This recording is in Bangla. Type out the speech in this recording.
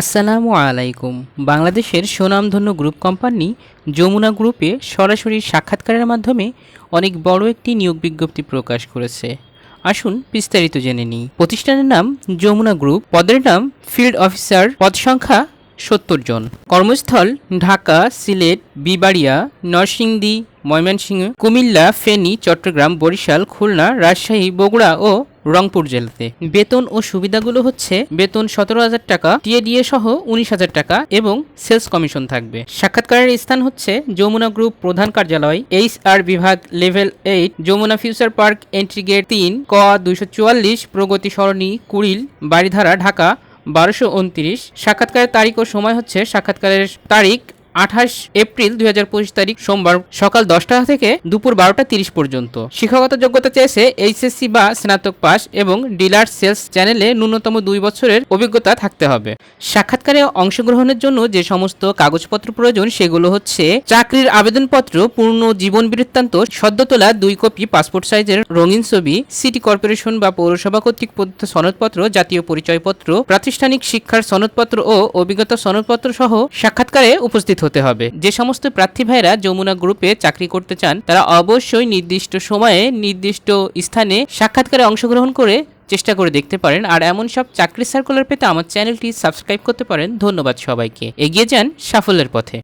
আসসালামু আলাইকুম। বাংলাদেশের সুনামধন্য গ্রুপ কোম্পানি যমুনা গ্রুপে সরাসরি সাক্ষাৎকারের মাধ্যমে অনেক বড় একটি নিয়োগ বিজ্ঞপ্তি প্রকাশ করেছে। আসুন বিস্তারিত জেনে নিই। প্রতিষ্ঠানের নাম যমুনা গ্রুপ। পদের নাম ফিল্ড অফিসার। পদ সংখ্যা সত্তর জন। কর্মস্থল ঢাকা, সিলেট, বিবাড়িয়া, নরসিংদী, ময়মনসিংহ, কুমিল্লা, ফেনী, চট্টগ্রাম, বরিশাল, খুলনা, রাজশাহী, বগুড়া ও রংপুর জেলাতে। বেতন ও সুবিধাগুলো হচ্ছে বেতন সতেরো হাজার টাকা, টিএডিএ সহ উনিশ হাজার টাকা এবং সেলস কমিশন থাকবে। সাক্ষাৎকারের স্থান হচ্ছে যমুনা গ্রুপ প্রধান কার্যালয় এইচ আর বিভাগ level eight, Jamuna future park, entry gate তিন, ক দুইশো চুয়াল্লিশ, প্রগতি সরণি, কুড়িল বাড়িধারা ঢাকা, বারোশো উনত্রিশ। সাক্ষাৎকারের তারিখ ও সময় হচ্ছে সাক্ষাৎকারের তারিখ আঠাশ এপ্রিল দুই হাজার পঁচিশ তারিখ সোমবার সকাল দশটা থেকে দুপুর বারোটা তিরিশ পর্যন্ত। শিক্ষাগত যোগ্যতা চেয়েছে এইচএসসি বা স্নাতক পাস এবং ডিলার সেলস চ্যানেলে ন্যূনতম দুই বছরের অভিজ্ঞতা থাকতে হবে। সাক্ষাৎকারে অংশগ্রহণের জন্য যে সমস্ত কাগজপত্র প্রয়োজন সেগুলো হচ্ছে চাকরির আবেদনপত্র, পূর্ণ জীবন বৃত্তান্ত, সদ্য তোলা দুই কপি পাসপোর্ট সাইজের রঙিন ছবি, সিটি কর্পোরেশন বা পৌরসভা কর্তৃক প্রদত্ত সনদপত্র, জাতীয় পরিচয়পত্র, প্রাতিষ্ঠানিক শিক্ষার সনদপত্র ও অভিজ্ঞতা সনদপত্র সহ সাক্ষাৎকারে উপস্থিত হতে হবে। যে সমস্ত প্রার্থী ভাইরা যমুনা গ্রুপে চাকরি করতে চান, তারা অবশ্যই নির্দিষ্ট সময়ে নির্দিষ্ট স্থানে সাক্ষাৎকারে অংশগ্রহণ করে চেষ্টা করে দেখতে পারেন। আর এমন সব চাকরি সার্কুলার পেতে আমার চ্যানেলটি সাবস্ক্রাইব করতে পারেন। ধন্যবাদ সবাইকে। এগিয়ে যান সাফল্যের পথে।